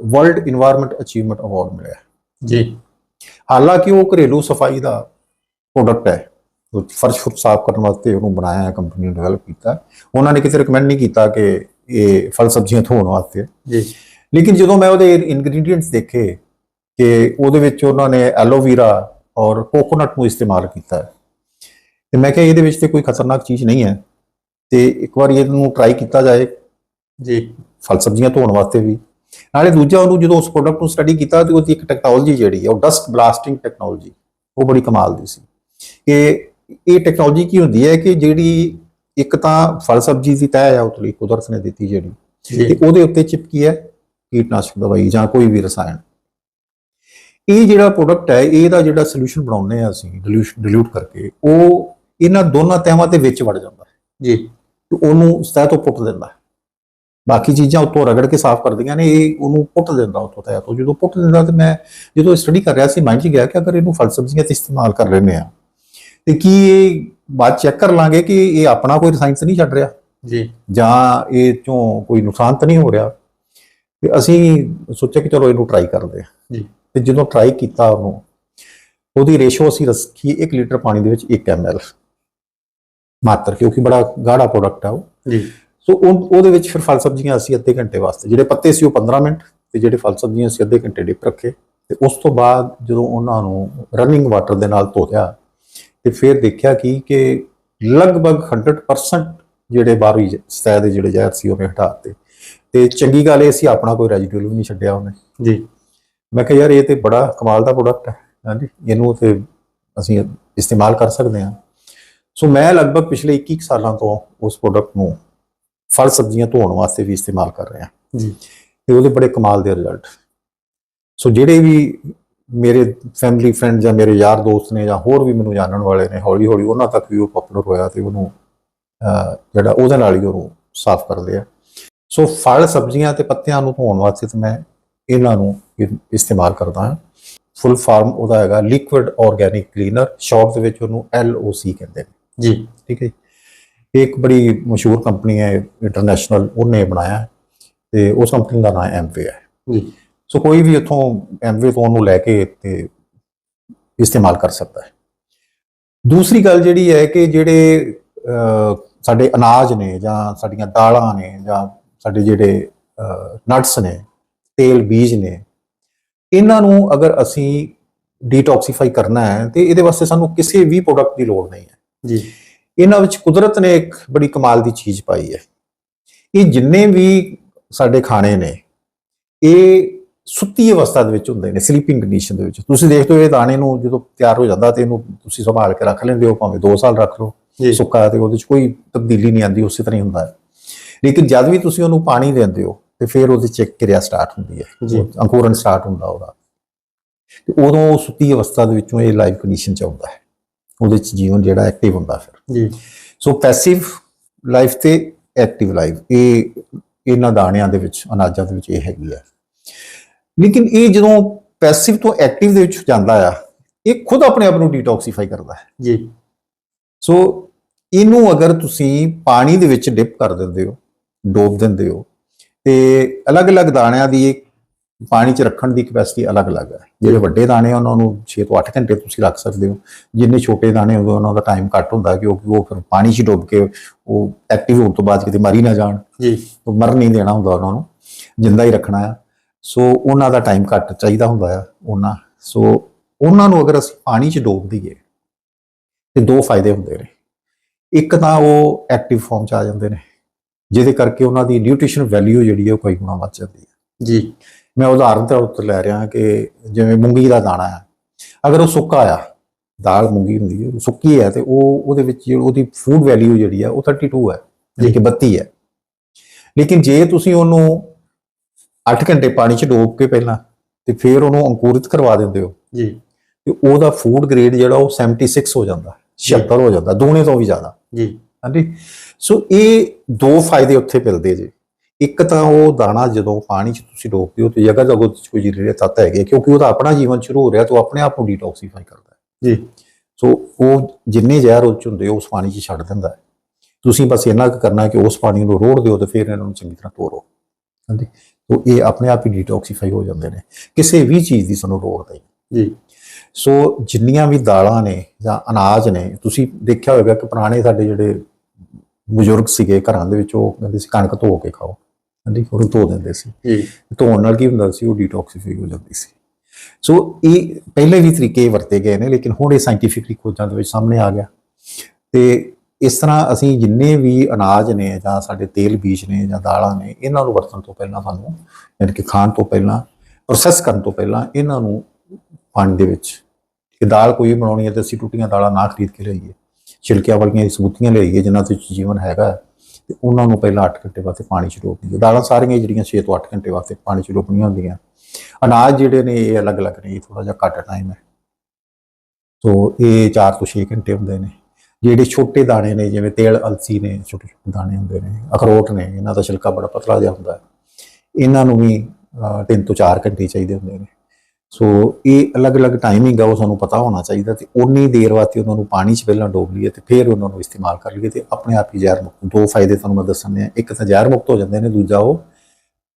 ਵਰਲਡ এনवायरमेंट ਅਚੀਵਮੈਂਟ ਅਵਾਰਡ ਮਿਲਿਆ ਜੀ। ਹਾਲਾਂਕਿ ਉਹ ਘਰੇਲੂ ਸਫ਼ਾਈ ਦਾ ਪ੍ਰੋਡਕਟ ਹੈ। ਫਰਸ਼ ਫੁਰਸ਼ ਸਾਫ਼ ਕਰਨ ਵਾਸਤੇ ਉਹਨੂੰ ਬਣਾਇਆ ਹੈ ਕੰਪਨੀ ਨੇ ਡਿਵੈਲਪ ਕੀਤਾ ਉਹਨਾਂ ਨੇ ਕਿਸੇ ਰਿਕਮੈਂਡ ਨਹੀਂ ਕੀਤਾ ਕਿ ਇਹ ਫਲ ਸਬਜ਼ੀਆਂ ਧੋਣ ਵਾਸਤੇ। ਜੀ। ਲੇਕਿਨ ਜਦੋਂ ਮੈਂ ਉਹਦੇ ਇਨਗਰੀਡੀਐਂਟਸ ਦੇਖੇ ਕਿ ਉਹਦੇ ਵਿੱਚ ਉਹਨਾਂ ਨੇ ਐਲੋਵੀਰਾ ਔਰ ਕੋਕੋਨਟ ਨੂੰ ਇਸਤੇਮਾਲ ਕੀਤਾ ਹੈ। ਤੇ ਮੈਂ ਕਿਹਾ ਇਹਦੇ ਵਿੱਚ ਤੇ ਕੋਈ ਖਤਰਨਾਕ ਚੀਜ਼ ਨਹੀਂ ਹੈ। ਤੇ ਇੱਕ ਵਾਰ ਇਹਨੂੰ ਟਰਾਈ ਕੀਤਾ ਜਾਏ ਜੀ ਫਲ ਸਬਜ਼ੀਆਂ ਧੋਣ ਵਾਸਤੇ ਵੀ। ਨਾਲੇ ਦੂਜਾ ਉਹਨੂੰ ਜਦੋਂ ਉਸ ਪ੍ਰੋਡਕਟ ਨੂੰ ਸਟੱਡੀ ਕੀਤਾ ਤੇ ਉਹਦੀ ਇੱਕ ਟੈਕਨੋਲੋਜੀ ਜਿਹੜੀ ਹੈ ਉਹ ਡਸਟ ਬਲਾਸਟਿੰਗ ਟੈਕਨੋਲੋਜੀ ਉਹ ਬੜੀ ਕਮਾਲ ਦੀ ਸੀ। ਕਿ ਇਹ ਟੈਕਨੋਲੋਜੀ ਕੀ ਹੁੰਦੀ ਹੈ ਕਿ ਜਿਹੜੀ ਇੱਕ ਤਾਂ ਫਲ ਸਬਜ਼ੀ ਦੀ ਤੈਅ ਹੈ ਉਤਲੀ ਕੁਦਰਤ ਨੇ ਦਿੱਤੀ ਜਿਹੜੀ। ਤੇ ਉਹਦੇ ਉੱਤੇ ਚਿਪਕੀ ਹੈ ਕੀਟਨਾਸ਼ਕ ਦਵਾਈ ਜਾਂ ਕੋਈ ਵੀ ਰਸਾਇਣ। ਇਹ ਜਿਹੜਾ ਪ੍ਰੋਡਕਟ ਹੈ ਇਹਦਾ ਜਿਹੜਾ ਸੋਲੂਸ਼ਨ ਬਣਾਉਂਦੇ ਆ ਅਸੀਂ ਡਿਲੂਟ ਕਰਕੇ ਉਹ ਇਹਨਾਂ ਦੋਨਾਂ ਤਹਿਵਾਂ ਦੇ ਵਿੱਚ ਵੜ ਜਾਂਦਾ। ਜੀ। ਤੇ ਉਹਨੂੰ ਸਤਹ ਤੋਂ ਪੁੱਟ ਦਿੰਦਾ। ਬਾਕੀ ਚੀਜ਼ਾਂ ਉੱਤੋਂ ਰਗੜ ਕੇ ਸਾਫ਼ ਕਰਦੀਆਂ ਨੇ ਇਹ ਉਹਨੂੰ ਪੁੱਟ ਦਿੰਦਾ ਉੱਤੋਂ ਤਹਿ ਤੋਂ। ਜਦੋਂ ਪੁੱਟ ਦਿੰਦਾ ਤੇ ਮੈਂ ਜਦੋਂ ਸਟੱਡੀ ਕਰ ਰਿਹਾ ਸੀ ਮਾਈਂਡ 'ਚ ਗਿਆ ਕਿ ਅਗਰ ਇਹਨੂੰ ਫਲ ਸਬਜ਼ੀਆਂ ਤੇ ਇਸਤੇਮਾਲ ਕਰ ਲੈਂਦੇ ਆ ਤੇ ਕੀ ਇਹ ਬਾਅਦ ਚੈੱਕ ਕਰ ਲਾਂਗੇ ਕਿ ਇਹ ਆਪਣਾ ਕੋਈ ਰਸਾਇਣ ਨਹੀਂ ਛੱਡ ਰਿਹਾ? ਜੀ। ਜਾਂ ਇਹ ਚੋਂ ਕੋਈ ਨੁਕਸਾਨ ਤਾਂ ਨਹੀਂ ਹੋ ਰਿਹਾ? ਤੇ ਅਸੀਂ ਸੋਚਿਆ ਕਿ ਚਲੋ ਇਹਨੂੰ ਟਰਾਈ ਕਰਦੇ ਹਾਂ। ਜੀ। ਤੇ ਜਦੋਂ ਟਰਾਈ ਕੀਤਾ ਉਹਨੂੰ ਉਹਦੀ ਰੇਸ਼ੋ ਅਸੀਂ ਰੱਖੀ 1 ਲੀਟਰ ਪਾਣੀ ਦੇ ਵਿੱਚ 1 ml ਮਾਤਰ ਕਿਉਂਕਿ ਬੜਾ ਗਾੜਾ ਪ੍ਰੋਡਕਟ ਆ ਉਹ। ਜੀ। ਸੋ ਉਹ- ਉਹਦੇ ਵਿੱਚ ਫਿਰ ਫਲ ਸਬਜ਼ੀਆਂ ਅਸੀਂ ਅੱਧੇ ਘੰਟੇ ਵਾਸਤੇ ਜਿਹੜੇ ਪੱਤੇ ਸੀ ਉਹ 15 ਮਿੰਟ ਤੇ ਜਿਹੜੇ ਫਲ ਸਬਜ਼ੀਆਂ ਅਸੀਂ ਅੱਧੇ ਘੰਟੇ ਡਿਪ ਰੱਖੇ। ਤੇ ਉਸ ਤੋਂ ਬਾਅਦ ਜਦੋਂ ਉਹਨਾਂ ਨੂੰ ਰਨਿੰਗ ਵਾਟਰ ਦੇ ਨਾਲ ਧੋਇਆ ਤੇ ਫਿਰ ਦੇਖਿਆ ਕਿ ਕਿ ਲਗਭਗ 100% ਜਿਹੜੇ ਬਾਹਰੀ ਸਤਹ ਦੇ ਜਿਹੜੇ ਜ਼ਹਿਰ ਸੀ ਉਹਨੇ ਹਟਾ ਦਿੱਤੇ। ਤੇ ਚੰਗੀ ਗੱਲ ਇਹ ਸੀ ਆਪਣਾ ਕੋਈ ਰੈਜ਼ੀਡਿਊਲ ਵੀ ਨਹੀਂ ਛੱਡਿਆ ਉਹਨੇ। ਜੀ। ਮੈਂ ਕਿਹਾ ਯਾਰ ਇਹ ਤੇ ਬੜਾ ਕਮਾਲ ਦਾ ਪ੍ਰੋਡਕਟ ਹੈ। ਹਾਂਜੀ ਇਹਨੂੰ ਤੇ ਅਸੀਂ ਇਸਤੇਮਾਲ ਕਰ ਸਕਦੇ ਹਾਂ। ਸੋ ਮੈਂ ਲਗਭਗ ਪਿਛਲੇ 21 ਕੁ ਸਾਲਾਂ ਤੋਂ ਉਸ ਪ੍ਰੋਡਕਟ ਨੂੰ ਫਲ ਸਬਜ਼ੀਆਂ ਧੋਣ ਵਾਸਤੇ ਵੀ ਇਸਤੇਮਾਲ ਕਰ ਰਿਹਾ। ਜੀ। ਤੇ ਉਹਦੇ ਬੜੇ ਕਮਾਲ ਦੇ ਰਿਜ਼ਲਟ ਸੋ ਜਿਹੜੇ ਵੀ ਮੇਰੇ ਫੈਮਿਲੀ ਫਰੈਂਡ ਜਾਂ ਮੇਰੇ ਯਾਰ ਦੋਸਤ ਨੇ ਜਾਂ ਹੋਰ ਵੀ ਮੈਨੂੰ ਜਾਣਨ ਵਾਲੇ ਨੇ ਹੌਲੀ ਹੌਲੀ ਉਹਨਾਂ ਤੱਕ ਵੀ ਉਹ ਪਪੂਲਰ ਹੋਇਆ ਤੇ ਉਹਨੂੰ ਜਿਹੜਾ ਉਹਦੇ ਨਾਲ ਹੀ ਉਹਨੂੰ ਸਾਫ਼ ਕਰਦੇ ਆ ਸੋ ਫਲ ਸਬਜ਼ੀਆਂ ਤੇ ਪੱਤਿਆਂ ਨੂੰ ਧੋਣ ਵਾਸਤੇ ਤੇ ਮੈਂ ਇਹਨਾਂ ਨੂੰ ਇਸਤੇਮਾਲ ਕਰਦਾ ਹਾਂ। ਫੁੱਲ ਫਾਰਮ ਉਹਦਾ ਹੈਗਾ ਲਿਕੁਇਡ ਆਰਗੈਨਿਕ ਕਲੀਨਰ ਸ਼ਾਪ ਦੇ ਵਿੱਚ ਉਹਨੂੰ LOC ਕਹਿੰਦੇ ਨੇ। ਜੀ। ਠੀਕ ਹੈ ਇੱਕ ਬੜੀ ਮਸ਼ਹੂਰ ਕੰਪਨੀ ਹੈ ਇੰਟਰਨੈਸ਼ਨਲ ਉਹਨੇ ਬਣਾਇਆ। ਤੇ ਉਸ ਕੰਪਨੀ ਦਾ ਨਾਮ ਐਮਵੇ ਹੈ। ਜੀ। ਸੋ ਕੋਈ ਵੀ ਇੱਥੋਂ ਐਮਵੇ ਤੋਂ ਉਹਨੂੰ ਲੈ ਕੇ ਤੇ ਇਸਤੇਮਾਲ ਕਰ ਸਕਦਾ ਹੈ। ਦੂਸਰੀ ਗੱਲ ਜਿਹੜੀ ਹੈ ਕਿ ਜਿਹੜੇ ਸਾਡੇ ਅਨਾਜ ਨੇ ਜਾਂ ਸਾਡੀਆਂ ਦਾਲਾਂ ਨੇ ਜਾਂ ਸਾਡੇ ਜਿਹੜੇ ਨਟਸ ਨੇ ਤੇਲ ਬੀਜ ਨੇ ਇਹਨਾਂ ਨੂੰ ਅਗਰ ਅਸੀਂ ਡੀਟੌਕਸੀਫਾਈ ਕਰਨਾ ਹੈ ਤੇ ਇਹਦੇ ਵਾਸਤੇ ਸਾਨੂੰ ਕਿਸੇ ਵੀ ਪ੍ਰੋਡਕਟ ਦੀ ਲੋੜ ਨਹੀਂ ਹੈ। ਜੀ। ਇਹਨਾਂ ਵਿੱਚ ਕੁਦਰਤ ਨੇ ਇੱਕ ਬੜੀ ਕਮਾਲ ਦੀ ਚੀਜ਼ ਪਾਈ ਹੈ। ਇਹ ਜਿੰਨੇ ਵੀ ਸਾਡੇ ਖਾਣੇ ਨੇ ਇਹ ਸੁੱਤੀ ਅਵਸਥਾ ਦੇ ਵਿੱਚ ਹੁੰਦੇ ਨੇ ਸਲੀਪਿੰਗ ਕੰਡੀਸ਼ਨ ਦੇ ਵਿੱਚ। ਤੁਸੀਂ ਦੇਖਦੇ ਹੋ ਇਹ ਦਾਣੇ ਨੂੰ ਜਦੋਂ ਤਿਆਰ ਹੋ ਜਾਂਦਾ ਤੇ ਇਹਨੂੰ ਤੁਸੀਂ ਸੰਭਾਲ ਕੇ ਰੱਖ ਲੈਂਦੇ ਹੋ ਭਾਵੇਂ 2 ਸਾਲ ਰੱਖ ਲਓ ਸੁੱਕਾ ਤੇ ਉਹਦੇ ਵਿੱਚ ਕੋਈ ਤਬਦੀਲੀ ਨਹੀਂ ਆਉਂਦੀ ਉਸੇ ਤਰ੍ਹਾਂ ਹੀ ਹੁੰਦਾ ਹੈ। ਲੇਕਿਨ ਜਦ ਵੀ ਤੁਸੀਂ ਉਹਨੂੰ ਪਾਣੀ ਦਿੰਦੇ ਹੋ ਤੇ ਫਿਰ ਉਹਦੇ ਚ ਇੱਕ ਕਿਰਿਆ ਸਟਾਰਟ ਹੁੰਦੀ ਹੈ। ਜੀ। ਅੰਕੁਰਨ ਸਟਾਰਟ ਹੁੰਦਾ ਉਹਦਾ। ਤੇ ਉਦੋਂ ਉਹ ਸੁੱਤੀ ਅਵਸਥਾ ਦੇ ਵਿੱਚੋਂ ਇਹ ਲਾਈਵ ਕੰਡੀਸ਼ਨ ਚ ਆਉਂਦਾ ਹੈ। ਉਹਦੇ ਚ ਜੀਵਨ ਜਿਹੜਾ ਐਕਟਿਵ ਹੁੰਦਾ ਫਿਰ। ਜੀ। ਸੋ ਪੈਸਿਵ ਲਾਈਫ ਤੇ ਐਕਟਿਵ ਲਾਈਫ ਇਹ ਇਹਨਾਂ ਦਾਣਿਆਂ ਦੇ ਵਿੱਚ ਅਨਾਜਾਂ ਦੇ ਵਿੱਚ ਇਹ ਹੈਗੀ ਹੈ। ਲੇਕਿਨ ਇਹ ਜਦੋਂ ਪੈਸਿਵ ਤੋਂ ਐਕਟਿਵ ਦੇ ਵਿੱਚ ਜਾਂਦਾ ਆ ਇਹ ਖੁਦ ਆਪਣੇ ਆਪ ਨੂੰ ਡੀਟੌਕਸੀਫਾਈ ਕਰਦਾ ਹੈ। ਜੀ। ਸੋ ਇਹਨੂੰ ਅਗਰ ਤੁਸੀਂ ਪਾਣੀ ਦੇ ਵਿੱਚ ਡਿਪ ਕਰ ਦਿੰਦੇ ਹੋ ਡੋਬ ਦਿੰਦੇ ਹੋ ਤੇ ਅਲੱਗ-ਅਲੱਗ ਦਾਣਿਆਂ ਦੀ ਪਾਣੀ 'ਚ ਰੱਖਣ ਦੀ ਕਪੈਸਿਟੀ ਅਲੱਗ-ਅਲੱਗ ਹੈ। ਜਿਹੜੇ ਵੱਡੇ ਦਾਣੇ ਆ, ਉਹਨਾਂ ਨੂੰ 6 ਤੋਂ 8 ਘੰਟੇ ਤੁਸੀਂ ਰੱਖ ਸਕਦੇ ਹੋ। ਜਿੰਨੇ ਛੋਟੇ ਦਾਣੇ ਹੁੰਦੇ ਉਹਨਾਂ ਦਾ ਟਾਈਮ ਘੱਟ ਹੁੰਦਾ ਕਿਉਂਕਿ ਉਹ ਫਿਰ ਪਾਣੀ 'ਚ ਡੁੱਬ ਕੇ ਉਹ ਐਕਟਿਵ ਹੋਣ ਤੋਂ ਬਾਅਦ ਕਿਤੇ ਮਰ ਹੀ ਨਾ ਜਾਣ। ਜੀ। ਉਹ ਮਰ ਨਹੀਂ ਦੇਣਾ ਹੁੰਦਾ ਉਹਨਾਂ ਨੂੰ। ਜਿੰਦਾ ਹੀ ਰੱਖਣਾ ਆ। ਸੋ ਉਹਨਾਂ ਦਾ ਟਾਈਮ ਘੱਟ ਚਾਹੀਦਾ ਹੁੰਦਾ ਆ ਉਹਨਾਂ। ਸੋ ਉਹਨਾਂ ਨੂੰ ਅਗਰ ਅਸੀਂ ਪਾਣੀ 'ਚ ਡੋਬ ਦਈਏ ਤੇ ਦੋ ਫਾਇਦੇ ਹੁੰਦੇ ਨੇ। ਇੱਕ ਤਾਂ ਉਹ ਐਕਟਿਵ ਫਾਰਮ 'ਚ ਆ ਜਾਂਦੇ ਨੇ। ਜਿਹਦੇ ਕਰਕੇ ਉਹਨਾਂ ਦੀ ਨਿਊਟ੍ਰੀਸ਼ਨ ਵੈਲਿਊ ਜਿਹੜੀ ਹੈ ਉਹ ਕਈ ਗੁਣਾ ਵੱਧ ਜਾਂਦੀ ਹੈ ਜੀ। ਮੈਂ ਉਦਾਹਰਨ ਤੌਰ ਤੇ ਲੈ ਰਿਹਾ ਕਿ ਜਿਵੇਂ ਮੂੰਗੀ ਦਾ ਦਾਣਾ ਹੈ ਅਗਰ ਉਹ ਸੁੱਕਾ ਆ ਦਾਲ ਮੂੰਗੀ ਹੁੰਦੀ ਹੈ ਉਹ ਸੁੱਕੀ ਹੈ ਤੇ ਉਹ ਉਹਦੇ ਵਿੱਚ ਉਹਦੀ ਫੂਡ ਵੈਲਿਊ ਜਿਹੜੀ ਹੈ ਉਹ 32 ਹੈ ਜਿਹੜੀ ਕਿ 32 ਹੈ ਲੇਕਿਨ ਜੇ ਤੁਸੀਂ ਉਹਨੂੰ 8 ਘੰਟੇ ਪਾਣੀ 'ਚ ਡੋਬ ਕੇ ਪਹਿਲਾਂ ਤੇ ਫਿਰ ਉਹਨੂੰ ਅੰਕੁਰਿਤ ਕਰਵਾ ਦਿੰਦੇ ਹੋ ਜੀ। ਤੇ ਉਹਦਾ ਫੂਡ ਗ੍ਰੇਡ ਜਿਹੜਾ ਉਹ 76 ਹੋ ਜਾਂਦਾ 76 ਹੋ ਜਾਂਦਾ ਦੂਣੇ ਤੋਂ ਵੀ ਜ਼ਿਆਦਾ। ਜੀ। ਹਾਂਜੀ। ਸੋ ਇਹ ਦੋ ਫਾਇਦੇ ਉੱਥੇ ਮਿਲਦੇ ਜੇ। ਇੱਕ ਤਾਂ ਉਹ ਦਾਣਾ ਜਦੋਂ ਪਾਣੀ 'ਚ ਤੁਸੀਂ ਡੋਬਦੇ ਹੋ ਤੇ ਜਗ੍ਹਾ ਜਗ੍ਹਾ 'ਚ ਕੋਈ ਜਿਹੜੇ ਤੱਤ ਹੈਗੇ ਕਿਉਂਕਿ ਉਹਦਾ ਆਪਣਾ ਜੀਵਨ ਸ਼ੁਰੂ ਹੋ ਰਿਹਾ ਤੇ ਉਹ ਆਪਣੇ ਆਪ ਨੂੰ ਡੀਟੌਕਸੀਫਾਈ ਕਰਦਾ ਹੈ। ਜੀ। ਸੋ ਉਹ ਜਿੰਨੇ ਜ਼ਹਿਰ ਉਹ 'ਚ ਹੁੰਦੇ ਉਸ ਪਾਣੀ 'ਚ ਛੱਡ ਦਿੰਦਾ ਹੈ। ਤੁਸੀਂ ਬਸ ਇੰਨਾ ਕੁ ਕਰਨਾ ਕਿ ਉਸ ਪਾਣੀ ਨੂੰ ਰੋੜ ਦਿਓ ਤੇ ਫਿਰ ਇਹਨਾਂ ਨੂੰ ਚੰਗੀ ਤਰ੍ਹਾਂ ਤੋਰੋ। ਹਾਂਜੀ। ਸੋ ਇਹ ਆਪਣੇ ਆਪ ਹੀ ਡੀਟੌਕਸੀਫਾਈ ਹੋ ਜਾਂਦੇ ਨੇ। ਕਿਸੇ ਵੀ ਚੀਜ਼ ਦੀ ਸਾਨੂੰ ਲੋੜ ਨਹੀਂ। ਜੀ। ਸੋ ਜਿੰਨੀਆਂ ਵੀ ਦਾਲਾਂ ਨੇ ਜਾਂ ਅਨਾਜ ਨੇ ਤੁਸੀਂ ਦੇਖਿਆ ਹੋਵੇਗਾ ਕਿ ਪੁਰਾਣੇ ਸਾਡੇ ਜਿਹੜੇ ਬਜ਼ੁਰਗ ਸੀਗੇ ਘਰਾਂ ਦੇ ਵਿੱਚ ਉਹ ਕਹਿੰਦੇ ਸੀ ਕਣਕ ਧੋ ਕੇ ਖਾਓ। ਹਾਂਜੀ ਉਹ ਧੋ ਦਿੰਦੇ ਸੀ। ਜੀ। ਧੋਣ ਨਾਲ ਕੀ ਹੁੰਦਾ ਸੀ ਉਹ ਡੀਟੌਕਸੀਫਾਈ ਹੋ ਜਾਂਦੀ ਸੀ। ਸੋ ਇਹ ਪਹਿਲੇ ਵੀ ਤਰੀਕੇ ਵਰਤੇ ਗਏ ਨੇ ਲੇਕਿਨ ਹੁਣ ਇਹ ਸਾਇੰਟੀਫਿਕਲੀ ਖੋਜਾਂ ਦੇ ਵਿੱਚ ਸਾਹਮਣੇ ਆ ਗਿਆ। ਤੇ ਇਸ ਤਰ੍ਹਾਂ ਅਸੀਂ ਜਿੰਨੇ ਵੀ ਅਨਾਜ ਨੇ ਜਾਂ ਸਾਡੇ ਤੇਲ ਬੀਜ ਨੇ ਜਾਂ ਦਾਲਾਂ ਨੇ ਇਹਨਾਂ ਨੂੰ ਵਰਤਣ ਤੋਂ ਪਹਿਲਾਂ ਸਾਨੂੰ ਯਾਨੀ ਕਿ ਖਾਣ ਤੋਂ ਪਹਿਲਾਂ ਪ੍ਰੋਸੈਸ ਕਰਨ ਤੋਂ ਪਹਿਲਾਂ ਇਹਨਾਂ ਨੂੰ ਪਾਣੀ ਦੇ ਵਿੱਚ ਕਿ ਦਾਲ ਕੋਈ ਬਣਾਉਣੀ ਹੈ ਤੇ ਅਸੀਂ ਟੁੱਟੀਆਂ ਦਾਲਾਂ ਨਾ ਖਰੀਦ ਕੇ ਲਿਆਈਏ। ਛਿਲਕਿਆਂ ਵਾਲੀਆਂ ਸਬੂਤੀਆਂ ਲਿਆਈਏ ਜਿਨ੍ਹਾਂ ਤੇ ਜੀਵਨ ਹੈਗਾ ਹੈ, ਤੇ ਉਹਨਾਂ ਨੂੰ ਪਹਿਲਾਂ 8 ਘੰਟੇ ਵਾਸਤੇ ਪਾਣੀ 'ਚ ਡੋਬ ਦਈਏ। ਦਾਲਾਂ ਸਾਰੀਆਂ ਜਿਹੜੀਆਂ 6 ਤੋਂ 8 ਘੰਟੇ ਵਾਸਤੇ ਪਾਣੀ 'ਚ ਡੋਬਣੀਆਂ ਹੁੰਦੀਆਂ। ਅਨਾਜ ਜਿਹੜੇ ਨੇ ਇਹ ਅਲੱਗ-ਅਲੱਗ ਨੇ ਥੋੜਾ ਜਿਹਾ ਘੱਟ ਟਾਈਮ ਹੈ। ਸੋ ਇਹ 4 ਤੋਂ 6 ਘੰਟੇ ਹੁੰਦੇ ਨੇ। ਜਿਹੜੇ ਛੋਟੇ ਦਾਣੇ ਨੇ ਜਿਵੇਂ ਤੇਲ ਅਲਸੀ ਨੇ ਛੋਟੇ ਛੋਟੇ ਦਾਣੇ ਹੁੰਦੇ ਨੇ ਅਖਰੋਟ ਨੇ ਇਹਨਾਂ ਦਾ ਛਿਲਕਾ ਬੜਾ ਪਤਲਾ ਜਿਹਾ ਹੁੰਦਾ ਹੈ। ਇਹਨਾਂ ਨੂੰ ਵੀ 3 ਤੋਂ 4 ਘੰਟੇ ਚਾਹੀਦੇ ਹੁੰਦੇ ਨੇ। ਸੋ ਇਹ ਅਲੱਗ-ਅਲੱਗ ਟਾਈਮਿੰਗ ਆ, ਉਹ ਸਾਨੂੰ ਪਤਾ ਹੋਣਾ ਚਾਹੀਦਾ ਤੇ ਉਨੀ ਦੇਰ ਵਾਸਤੇ ਉਹਨਾਂ ਨੂੰ ਪਾਣੀ 'ਚ ਪਹਿਲਾਂ ਡੋਬ ਲਈਏ ਤੇ ਫਿਰ ਉਹਨਾਂ ਨੂੰ ਇਸਤੇਮਾਲ ਕਰ ਲਈਏ ਤੇ ਆਪਣੇ ਆਪ ਹੀ ਜ਼ਹਿਰ ਮੁਕਤ, ਦੋ ਫਾਇਦੇ ਤੁਹਾਨੂੰ ਮੈਂ ਦੱਸਣੇ ਆ ਇੱਕ ਤਾਂ ਜ਼ਹਿਰ ਮੁਕਤ ਹੋ ਜਾਂਦੇ ਨੇ, ਦੂਜਾ ਉਹ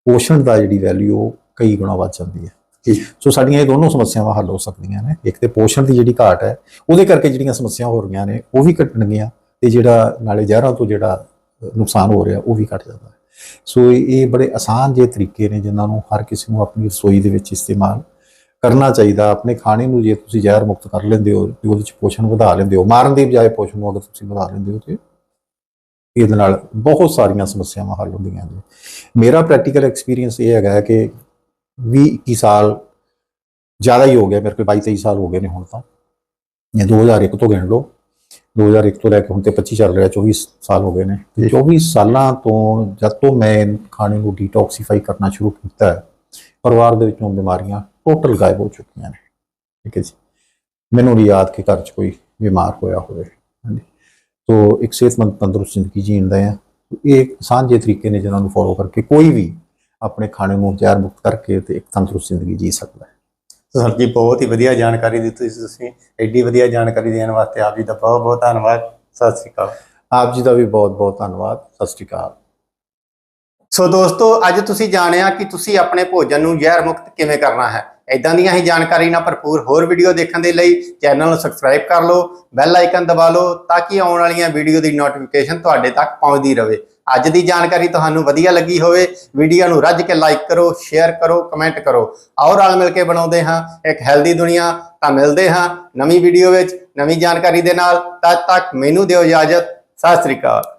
ਪੋਸ਼ਣ ਦਾ ਜਿਹੜੀ ਵੈਲਿਊ ਉਹ ਕਈ ਗੁਣਾ ਵੱਧ ਜਾਂਦੀ ਹੈ। ਸੋ ਸਾਡੀਆਂ ਇਹ ਦੋਨੋਂ ਸਮੱਸਿਆਵਾਂ ਹੱਲ ਹੋ ਸਕਦੀਆਂ ਨੇ। ਇੱਕ ਤੇ ਪੋਸ਼ਣ ਦੀ ਜਿਹੜੀ ਘਾਟ ਹੈ, ਉਹਦੇ ਕਰਕੇ ਜਿਹੜੀਆਂ ਸਮੱਸਿਆ ਹੋ ਰਹੀਆਂ ਨੇ, ਉਹ ਵੀ ਘਟਣਗੀਆਂ ਤੇ ਜਿਹੜਾ ਨਾਲੇ ਜ਼ਹਿਰਾਂ ਤੋਂ ਜਿਹੜਾ ਨੁਕਸਾਨ ਹੋ ਰਿਹਾ, ਉਹ ਵੀ ਘਟ ਜਾਂਦਾ ਹੈ। ਸੋ ਇਹ ਬੜੇ ਆਸਾਨ ਜਿਹੇ ਤਰੀਕੇ ਨੇ ਜਿਨ੍ਹਾਂ ਨੂੰ ਹਰ ਕਿਸੇ ਨੂੰ ਆਪਣੀ ਰਸੋਈ ਦੇ ਵਿੱਚ ਇਸਤੇਮਾਲ ਕਰਨਾ ਚਾਹੀਦਾ ਆਪਣੇ ਖਾਣੇ ਨੂੰ ਜੇ ਤੁਸੀਂ ਜ਼ਹਿਰ ਮੁਕਤ ਕਰ ਲੈਂਦੇ ਹੋ ਤੇ ਉਹਦੇ ਚ ਪੋਸ਼ਣ ਵਧਾ ਲੈਂਦੇ ਹੋ ਮਾਰਨ ਦੀ ਬਜਾਏ ਪੋਸ਼ਣ ਨੂੰ ਅਗਰ ਤੁਸੀਂ ਵਧਾ ਲੈਂਦੇ ਹੋ ਤੇ ਇਹਦੇ ਨਾਲ ਬਹੁਤ ਸਾਰੀਆਂ ਸਮੱਸਿਆਵਾਂ ਹੱਲ ਹੁੰਦੀਆਂ ਨੇ। ਮੇਰਾ ਪ੍ਰੈਕਟੀਕਲ ਐਕਸਪੀਰੀਅੰਸ ਇਹ ਹੈਗਾ ਕਿ 20 21 ਸਾਲ ਜ਼ਿਆਦਾ ਹੀ ਹੋ ਗਿਆ ਮੇਰੇ ਕੋਲ 22 23 ਸਾਲ ਹੋ ਗਏ ਨੇ ਹੁਣ ਤਾਂ। ਜਾਂ 2001 ਤੋਂ ਗਿਣ ਲਓ। 2001 ਤੋਂ ਲੈ ਕੇ ਹੁਣ ਤੇ 25 ਚੱਲ ਰਿਹਾ 24 ਸਾਲ ਹੋ ਗਏ ਨੇ। ਤੇ 24 ਸਾਲਾਂ ਤੋਂ ਜਦ ਤੋਂ ਮੈਂ ਖਾਣੇ ਨੂੰ ਡੀਟੌਕਸੀਫਾਈ ਕਰਨਾ ਸ਼ੁਰੂ ਕੀਤਾ ਹੈ ਪਰਿਵਾਰ ਦੇ ਵਿੱਚੋਂ ਬਿਮਾਰੀਆਂ ਟੋਟਲ ਗਾਇਬ ਹੋ ਚੁੱਕੀਆਂ ਨੇ। ਠੀਕ ਹੈ ਜੀ। ਮੈਨੂੰ ਨਹੀਂ ਯਾਦ ਕਿ ਘਰ 'ਚ ਕੋਈ ਬਿਮਾਰ ਹੋਇਆ ਹੋਵੇ। ਹਾਂਜੀ। ਸੋ ਇੱਕ ਸਿਹਤਮੰਦ ਤੰਦਰੁਸਤ ਜ਼ਿੰਦਗੀ ਜੀਣ ਦਾ ਹੈ। ਇਹ ਸਾਂਝੇ ਤਰੀਕੇ ਨੇ ਜਿਹਨਾਂ ਨੂੰ ਫੋਲੋ ਕਰਕੇ ਕੋਈ ਵੀ ਆਪਣੇ ਖਾਣੇ ਨੂੰ ਜ਼ਹਿਰ ਮੁਕਤ ਕਰਕੇ ਤੇ ਇੱਕ ਤੰਦਰੁਸਤ ਜ਼ਿੰਦਗੀ ਜੀ ਸਕਦਾ ਹੈ। ਸਰ ਜੀ ਬਹੁਤ ਹੀ ਵਧੀਆ ਜਾਣਕਾਰੀ ਦਿੱਤੀ ਤੁਸੀਂ। ਐਡੀ ਵਧੀਆ ਜਾਣਕਾਰੀ ਦੇਣ ਵਾਸਤੇ ਆਪ ਜੀ ਦਾ ਬਹੁਤ ਬਹੁਤ ਧੰਨਵਾਦ। ਸਤਿ ਸ਼੍ਰੀ ਅਕਾਲ। ਆਪ ਜੀ ਦਾ ਵੀ ਬਹੁਤ ਬਹੁਤ ਧੰਨਵਾਦ। ਸਤਿ ਸ਼੍ਰੀ ਅਕਾਲ। ਸੋ ਦੋਸਤੋ ਅੱਜ ਤੁਸੀਂ ਜਾਣਿਆ ਕਿ ਤੁਸੀਂ ਆਪਣੇ ਭੋਜਨ ਨੂੰ ਜ਼ਹਿਰ ਮੁਕਤ ਕਿਵੇਂ ਕਰਨਾ ਹੈ। ਇਦਾਂ ਦੀਆਂ ਹੀ ਜਾਣਕਾਰੀ ਨਾਲ ਭਰਪੂਰ ਹੋਰ ਵੀਡੀਓ ਦੇਖਣ ਦੇ ਲਈ ਚੈਨਲ ਨੂੰ ਸਬਸਕ੍ਰਾਈਬ ਕਰ ਲਓ ਬੈਲ ਆਈਕਨ ਦਬਾ ਲਓ ਤਾਂ ਕਿ ਆਉਣ ਵਾਲੀਆਂ ਵੀਡੀਓ ਦੀ ਨੋਟੀਫਿਕੇਸ਼ਨ ਤੁਹਾਡੇ ਤੱਕ ਪਹੁੰਚਦੀ ਰਹੇ। ਅੱਜ ਦੀ ਜਾਣਕਾਰੀ ਤੁਹਾਨੂੰ ਵਧੀਆ ਲੱਗੀ ਹੋਵੇ, ਵੀਡੀਓ ਨੂੰ ਰੱਜ ਕੇ ਲਾਈਕ ਕਰੋ ਸ਼ੇਅਰ ਕਰੋ ਕਮੈਂਟ ਕਰੋ। ਆਓ ਰਲ ਮਿਲ ਕੇ ਬਣਾਉਂਦੇ ਹਾਂ ਇੱਕ ਹੈਲਦੀ ਦੁਨੀਆ, ਤਾਂ ਮਿਲਦੇ ਹਾਂ ਨਵੀਂ ਵੀਡੀਓ ਵਿੱਚ ਨਵੀਂ ਜਾਣਕਾਰੀ ਦੇ ਨਾਲ। ਤਦ ਤੱਕ ਮੈਨੂੰ ਦਿਓ ਇਜਾਜ਼ਤ, ਸਤਿ ਸ੍ਰੀ ਅਕਾਲ।